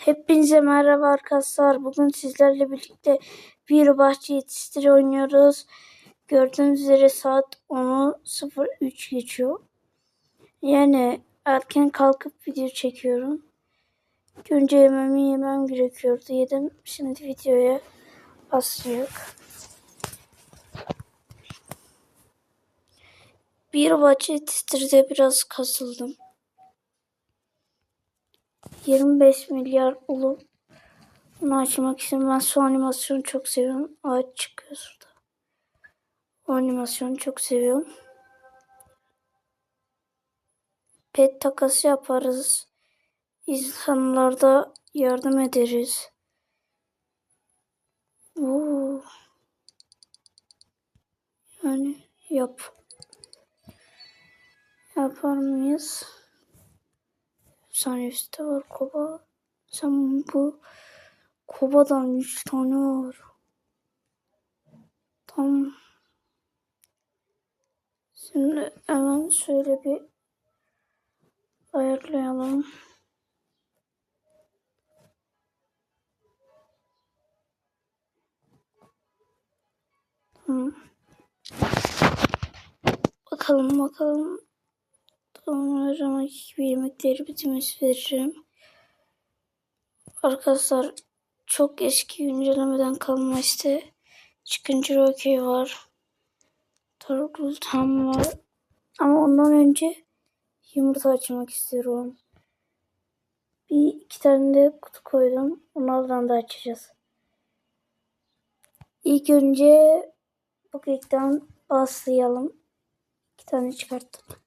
Hepinize merhaba arkadaşlar. Bugün sizlerle birlikte bir bahçe yetiştir oynuyoruz. Gördüğünüz üzere saat 10'u 03 geçiyor. Yani erken kalkıp video çekiyorum. Önce yememi yemem gerekiyordu. Yedim. Şimdi videoya başlıyor. Bir bahçe yetiştirde biraz kasıldım. 25 milyar olup bunu açmak için ben su animasyonu çok seviyorum. Ağaç çıkıyor şurada. O animasyonu çok seviyorum. Pet takası yaparız. İnsanlarda yardım ederiz. Oo. Yani yap. Yapar mıyız? Efsanesi de var koba. Sen bu kobadan 3 tane var. Tamam. Şimdi hemen şöyle bir ayarlayalım. Tamam. Bakalım bakalım. Ama gibi yemekleri bitirmesi veririm. Arkadaşlar çok eski güncellemeden kalma işte. Çıkınca Rocky var. Tarıklı tam var. Ama ondan önce yumurta açmak istiyorum. Bir iki tane de kutu koydum. Onlardan da açacağız. İlk önce bu kekten başlayalım. İki tane çıkarttım.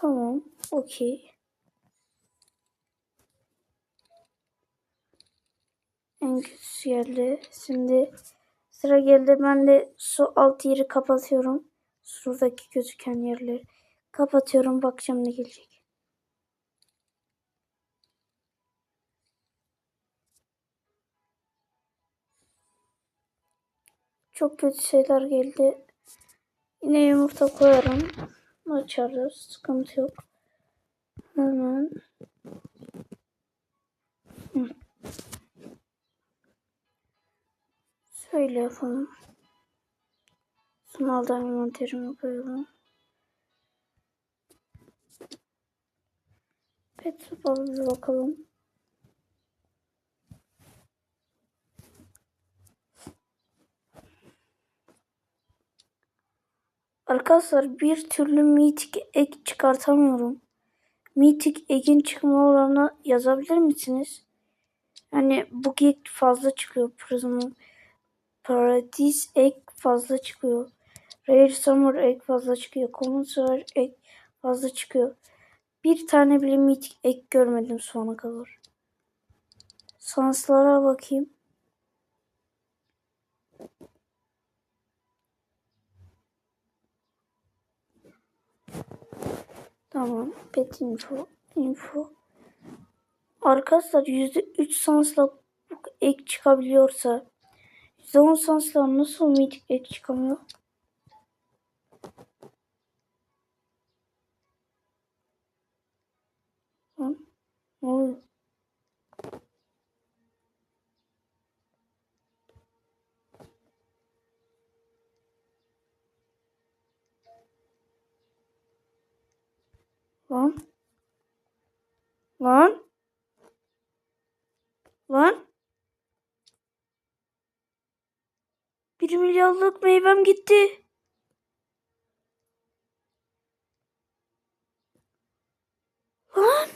Tamam. Okey. En kötüsü geldi. Şimdi sıra geldi. Ben de su alt yeri kapatıyorum. Şuradaki gözüken yerleri kapatıyorum. Bakacağım ne gelecek. Çok kötü şeyler geldi. Yine yumurta koyarım. Açarız. Sıkıntı yok. Hemen. Hı. Şöyle yapalım. Sunalda envanterimi koyalım. Pet shop'a bakalım. Arkadaşlar bir türlü mitik ek çıkartamıyorum. Mitik ekin çıkma oranı yazabilir misiniz? Yani bu ek fazla çıkıyor. Prism Paradis ek fazla çıkıyor. Rare Summer ek fazla çıkıyor. Common Summer ek fazla çıkıyor. Bir tane bile mitik ek görmedim şu ana kadar. Sanslara bakayım. Tamam. Pet info. Info. Arkadaşlar %3 sansla ek çıkabiliyorsa %10 sansla nasıl mitik ek çıkamıyor? Ne oluyor? Lan. Lan. Lan. Bir milyarlık meyvem gitti. Lan.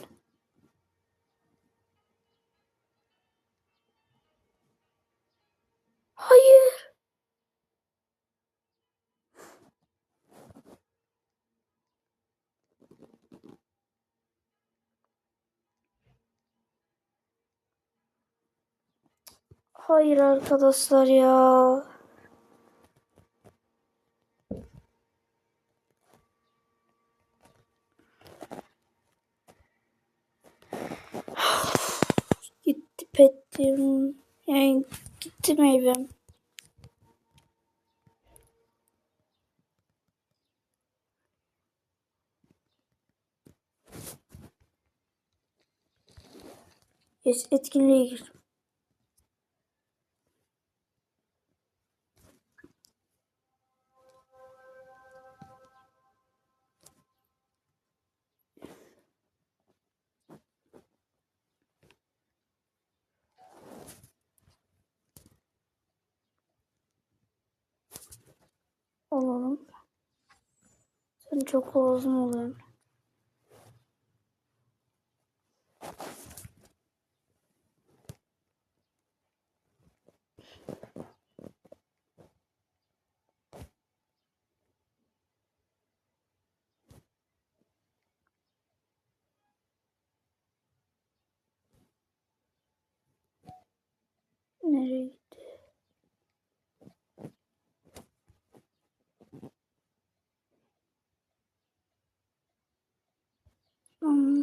Hayır arkadaşlar ya. gitti petim. Yani gitti meyvem. Yes, etkinliğe gir. Çok lazım oluyorsun. Nereye gitti? Hmm.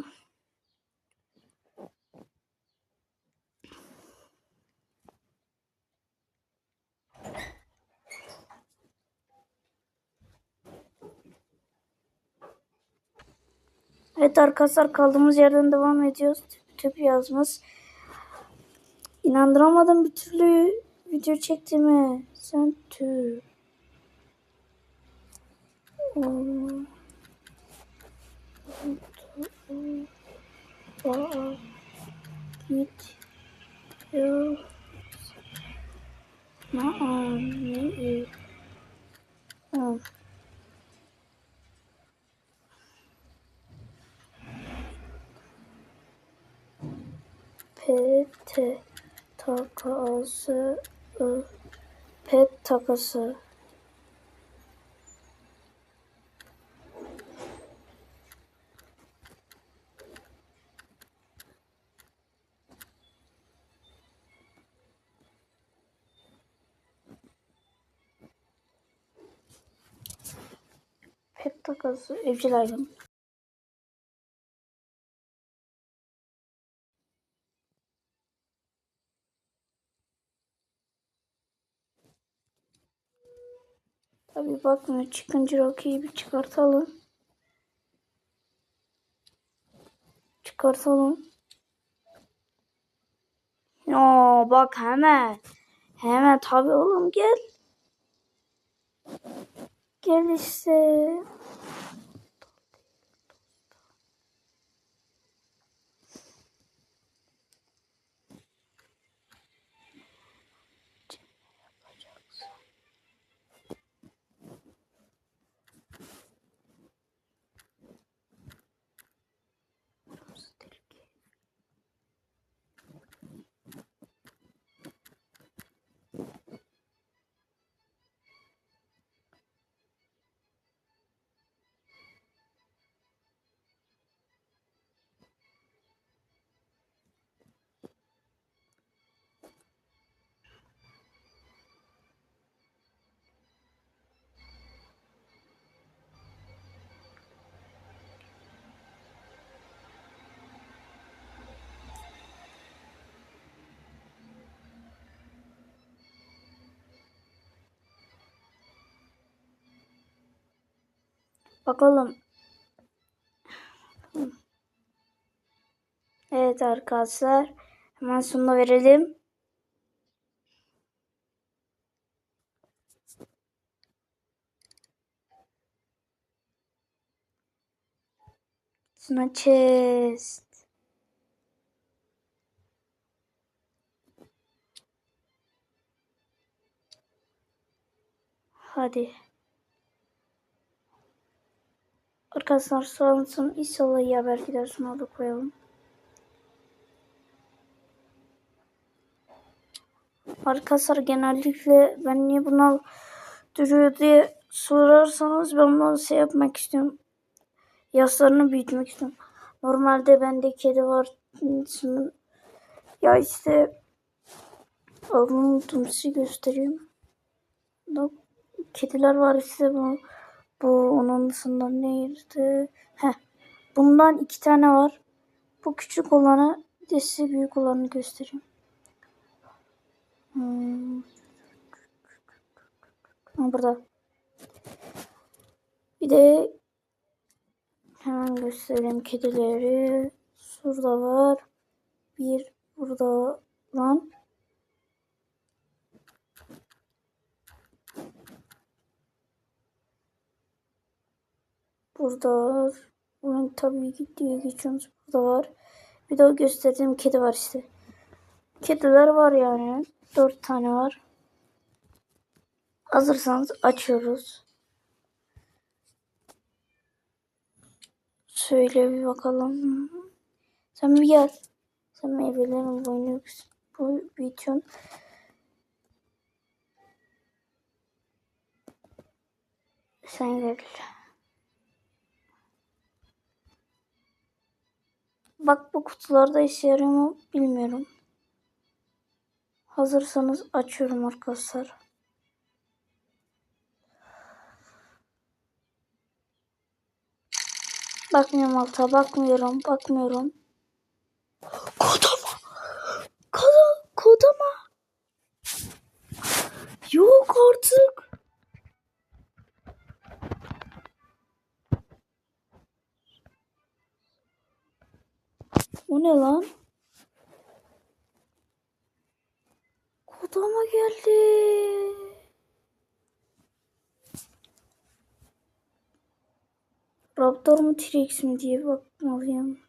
Evet arkadaşlar kaldığımız yerden devam ediyoruz. Tüp, tüp yazmış. İnandıramadım bir türlü video çektiğime. Sen tüp. Git. Yo. Aa, ne? Aa. P takası ı, pet takası. Pet takası evcil hayvan Tabi bakmıyor. Çıkınca Rocky'yi bir çıkartalım. Çıkartalım. Ya bak hemen. Hemen tabi oğlum gel. Gel işte. Bakalım. Evet arkadaşlar. Hemen sonuna verelim. Şuna chest. Hadi. Arkadaşlar sonrasını inşallah ya belki de şuna da koyalım. Arkadaşlar genellikle ben niye bunu duruyor diye sorarsanız ben bunu şey yapmak istiyorum. Yaslarını büyütmek istiyorum. Normalde bende kedi var. Ya işte adını unuttum size göstereyim. Kediler var işte bu. Bu onun dışında neydi? Heh. Bundan iki tane var. Bu küçük olanı de size büyük olanı göstereyim. Hmm. Burada. Bir de hemen göstereyim kedileri. Şurada var. Bir burada lan. Burada bunun tabii ki diye geçiyoruz. Burada var. Bir de o gösterdiğim kedi var işte. Kediler var yani. Dört tane var. Hazırsanız açıyoruz. Şöyle bir bakalım. Sen bir gel. Sen meyvelerin boyunu büyütüyorsun. Sen gel. Bak bu kutularda işe yarıyor mu bilmiyorum. Hazırsanız açıyorum arkadaşlar. Bakmıyorum alta, bakmıyorum, bakmıyorum. Kodama. Koda, kodama. Yok artık. O ne lan? Kodama geldi. Raptor mu T-Rex mi diye bakmalıyım.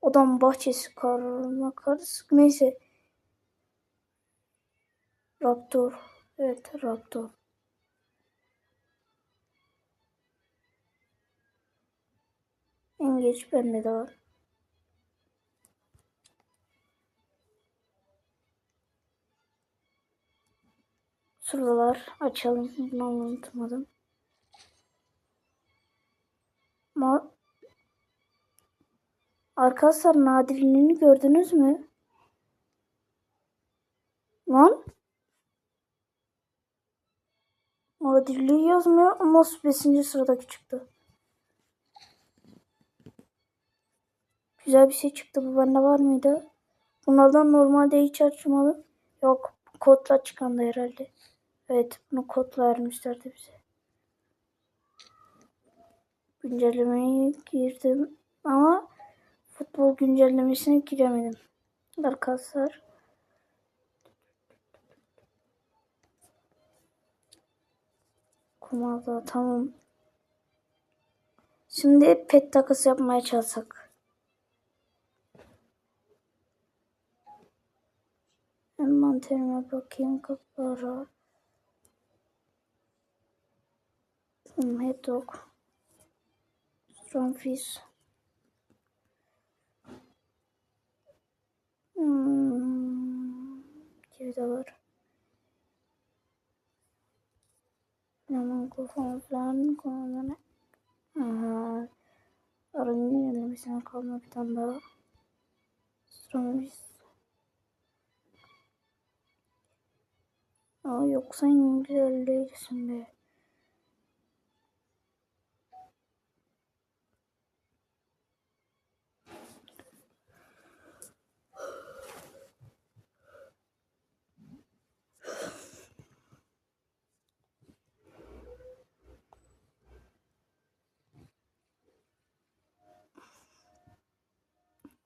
Odam bahçesi karma karışık. Neyse. Raptor. Evet Raptor. En geç bende de var. Şuradalar. Açalım. Bunu unutmadım. Ma Arkadaşlar nadirliğini gördünüz mü? Lan? Nadirliği yazmıyor ama 5. sıradaki çıktı. Güzel bir şey çıktı. Bu bende var mıydı? Bunlardan normalde hiç açmadım. Yok. Kodla çıkandı herhalde. Evet. Bunu kodla vermişlerdi bize. Güncellemeye girdim. Ama futbol güncellemesine giremedim. Arkadaşlar. Kumanda tamam. Şimdi pet takası yapmaya çalışsak. Envanterime bakayım kapılara. Hmm, Head dog. Strongfish. Hmm, gibi de var. Yaman kafam falan konularına. Aha. Arının yenilemesine kalma bir tane daha. Strongfish. Aa yoksa İngilizce'lisin be.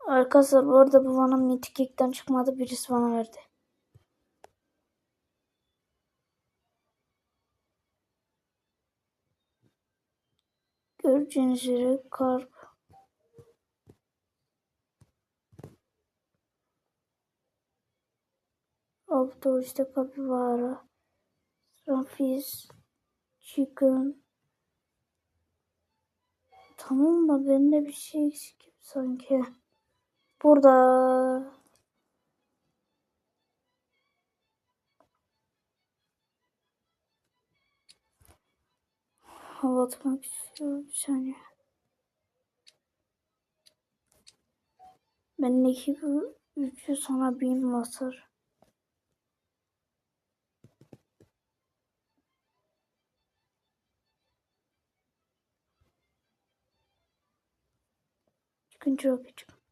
Arkadaşlar bu arada bu bana Mythic Geek'ten çıkmadı. Birisi bana verdi. Göreceğiniz üzere karp. İşte kapibara. Rafis. Chicken. Tamam da bende bir şey eksik sanki. Burada. Hava atmak istiyorum bir saniye. Bendeki bu üçü sana bin basar. Çıkınca yok çık.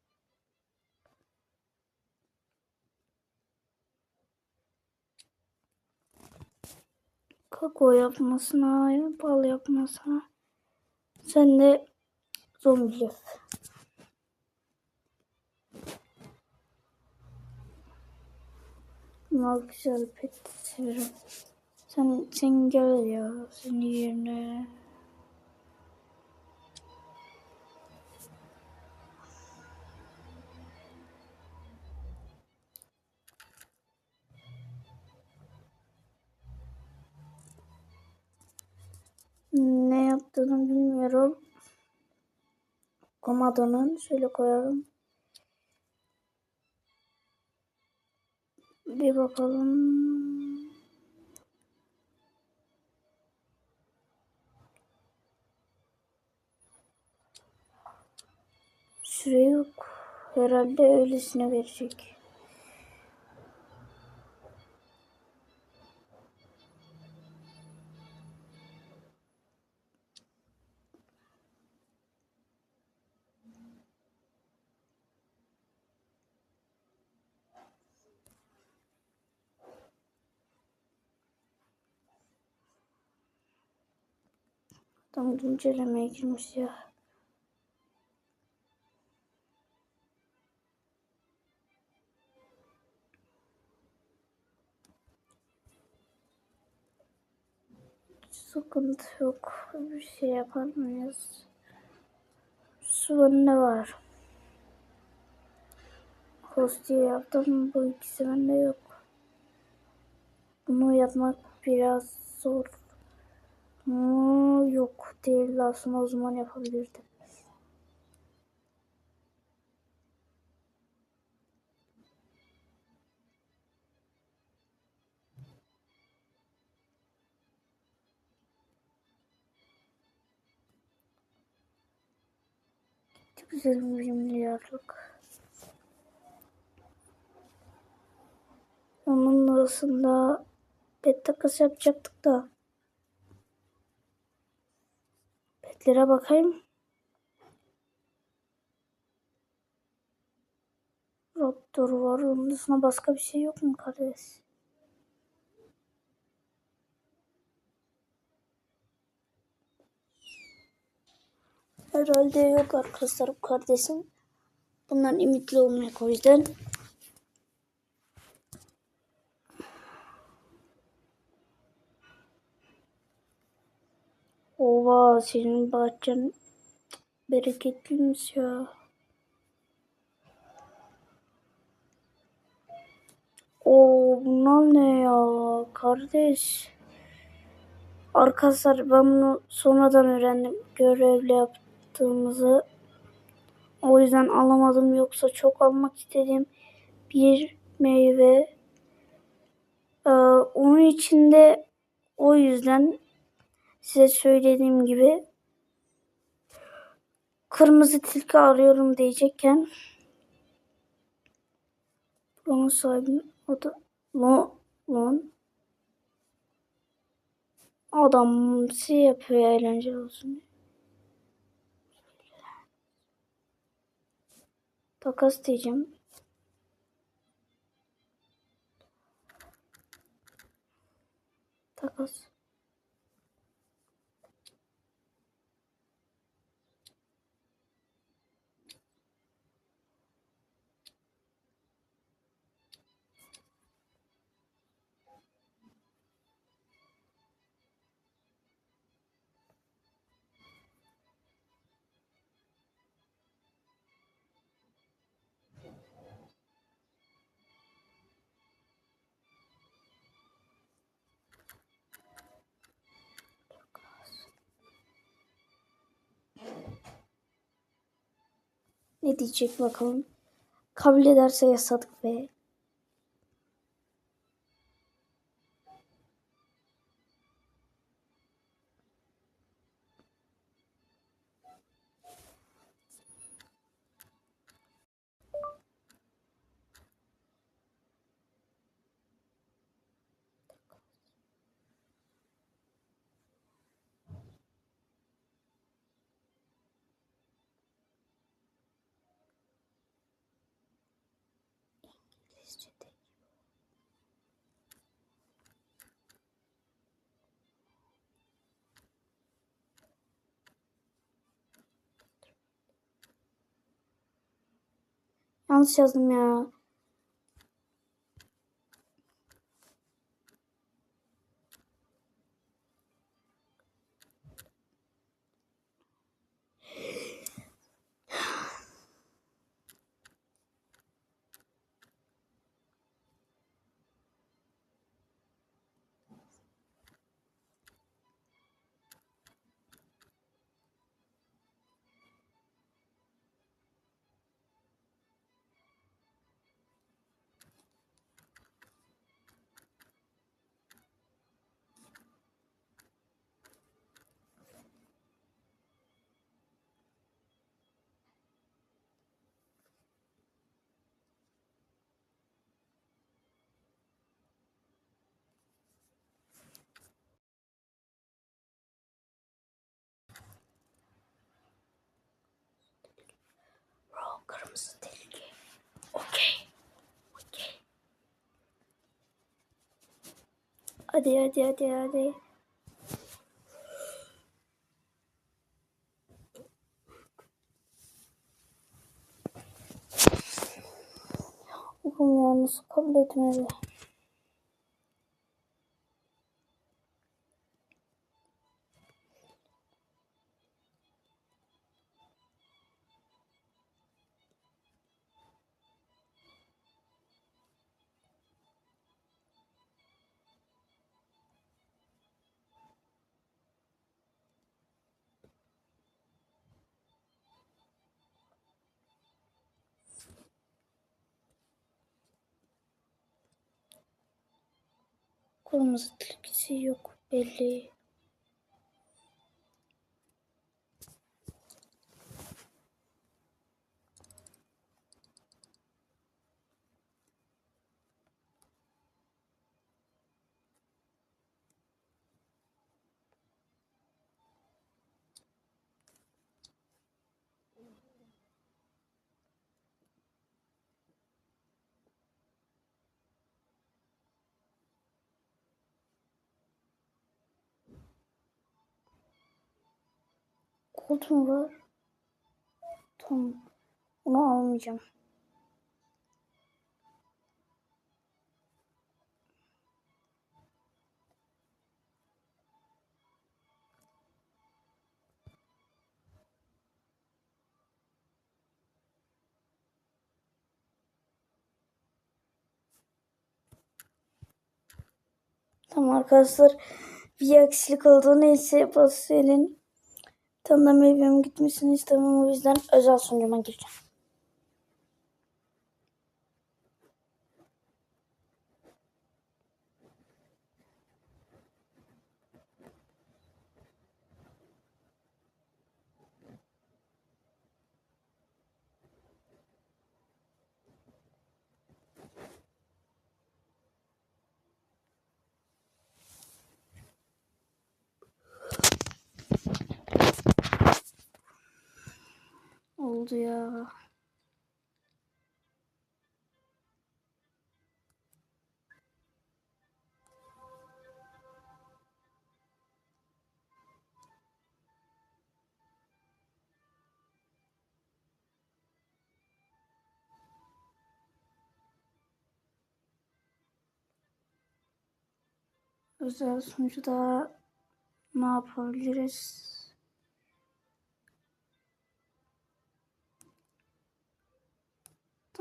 Kakao yapmasına, bal yapmasına. Sen de Zombi. Bunlar güzel pet severim. Sen, sen gel ya. Senin yerine. Yaptığını bilmiyorum. Komodanın şöyle koyalım. Bir bakalım. Süre yok. Herhalde öylesine verecek. Tam güncellemeye girmiş ya. Sıkıntı yok. Bir şey yapar mıyız? Su bende var. Hostiye yaptım. Bu ikisi bende yok. Bunu yapmak biraz zor. Aa, yok değil aslında o zaman yapabilirdim. Güzel bir milyarlık. Onun arasında pet takas yapacaktık da. Petlere bakayım. Raptor var. Onun dışında başka bir şey yok mu kardeş? Herhalde yok arkadaşlar kardeşim. Bundan ümitli olmak o yüzden. Ova senin bahçen bereketliymiş ya. Oo bunlar ne ya kardeş. Arkadaşlar ben bunu sonradan öğrendim görevli yaptığımızı. O yüzden alamadım yoksa çok almak istediğim bir meyve. Ee, onun içinde o yüzden size söylediğim gibi kırmızı tilki arıyorum diyecekken onun sahibi o da Lon, Lon adam şey yapıyor eğlenceli olsun. Takas diyeceğim. Takas. Ne diyecek bakalım. Kabul ederse yasadık be. Yanlış yazdım ya. Kırmızı tehlike. Okey. Okey. Hadi hadi hadi hadi. Oğlum ya nasıl kabul etmedi? Kırmızı tilkisi yok belli. Gold var? Tamam. Onu almayacağım. Tamam arkadaşlar bir aksilik oldu. Neyse Basel'in tanıdığım evim gitmesini istemem. O yüzden özel sunucuma gireceğim. Oldu ya. Özel sunucuda ne yapabiliriz?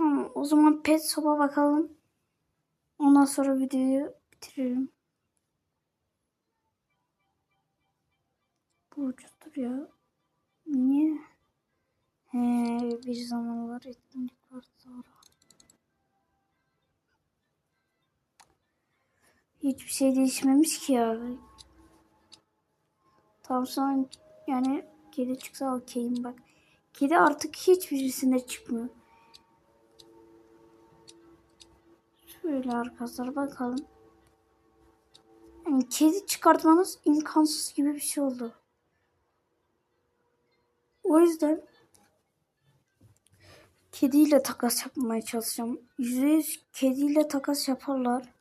Tamam o zaman pet sopa bakalım. Ondan sonra videoyu bitiririm. Bu ucuzdur ya. Niye? He, bir zamanlar etkinlik vardı doğru. Hiçbir şey değişmemiş ki ya. Tamam sonra yani kedi çıksa okeyim bak. Kedi artık hiçbirisinde çıkmıyor. Şöyle arkadaşlar bakalım. Yani kedi çıkartmanız imkansız gibi bir şey oldu. O yüzden kediyle takas yapmaya çalışacağım. %100 kediyle takas yaparlar.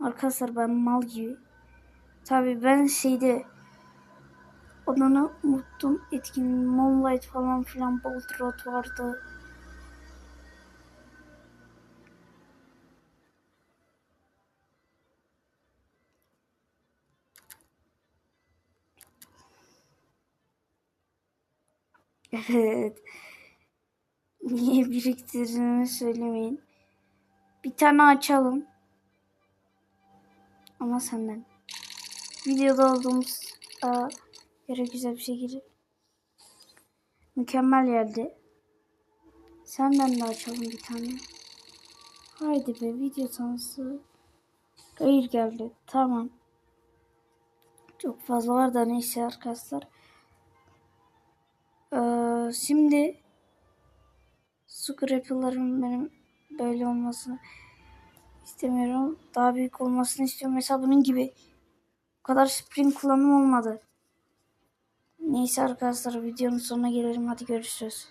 Arkadaşlar ben mal gibi. Tabii ben şeyde adını unuttum. Etkin Moonlight falan filan Bolt vardı. Evet. Niye biriktirdiğimi söylemeyin. Bir tane açalım. Ama senden. Videoda olduğumuz yere güzel bir şey girip. Mükemmel geldi. Senden de açalım bir tane. Haydi be video tanısı. Hayır geldi. Tamam. Çok fazla var da neyse arkadaşlar. Ee, şimdi scrappy'ların benim böyle olmasını istemiyorum. Daha büyük olmasını istiyorum. Mesela bunun gibi bu kadar spring kullanım olmadı. Neyse arkadaşlar videonun sonuna gelelim. Hadi görüşürüz.